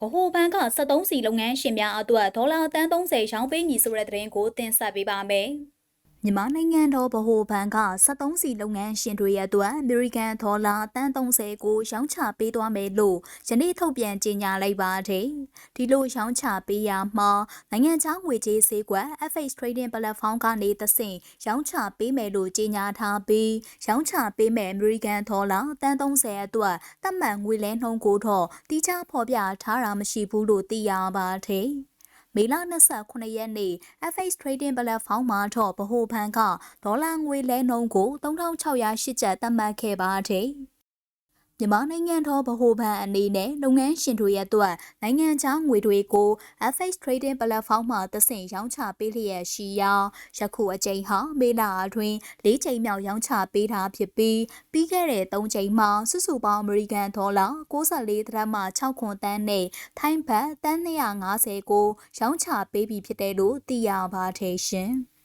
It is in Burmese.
ဗဟိုဘဏ်က73စီလုပ်ငန်းရှင်များအတွက်ဒေါ်လာတန်း30ရောင်းပေးမည်ဆိုတဲ့သတင်းကိုတင်ဆက်ပေးပါမယ်။ မြန်မာနိုင်ငံတော်ဗဟိုဘဏ်က73စီလုပ်ငန်းရှင်တွေရဲ့အတွက်အမေရိကန်ဒေါ်လာတန်း30ကိုရောင်းချပေးသွားမယ်လို့ယနေ့ထုတ်ပြန်ကြေညာလိုက်ပါတယ်။ဒီလိုရောင်းချပေးရမှာနိုင်ငံခြားငွေကြေးဈေးကွက် FX Trading Platform ကနေသဆင့်ရောင်းချပေးမယ်လို့ကြေညာထားပြီးရောင်းချပေးမယ်အမေရိကန်ဒေါ်လာတန်း30အတွက်သတ်မှတ်ငွေလဲနှုန်းကိုတော့တိကျဖော်ပြထားတာမရှိဘူးလို့သိရပါတယ်။ မေလ29ရက်နေ့ FX Trading Platform မှာတော့ဗဟိုဘဏ်ကဒေါ်လာငွေလဲနှုန်းကို3608ကျပ်သတ်မှတ်ခဲ့ပါတယ်။ မြန်မာနိုင်ငံတော်ဗဟိုဘဏ်အနေနဲ့လုပ်ငန်းရှင်တွေရဲ့အတွက်နိုင်ငံခြားငွေတွေကို FX Trading Platform မှာသဆင့်ရောင်းချပေးလျက်ရှိရာယခုအကြိမ်ဟာမေလအတွင်း၄ချိန်မြောက်ရောင်းချပေးတာဖြစ်ပြီးပြီးခဲ့တဲ့၃ချိန်မှာစုစုပေါင်းအမေရိကန်ဒေါ်လာ64ဒသမ6ခွန်တန်းနဲ့ထိုင်းဘတ်တန်း250ကိုရောင်းချပေးပြီးဖြစ်တယ်လို့သိရပါတယ်ရှင်။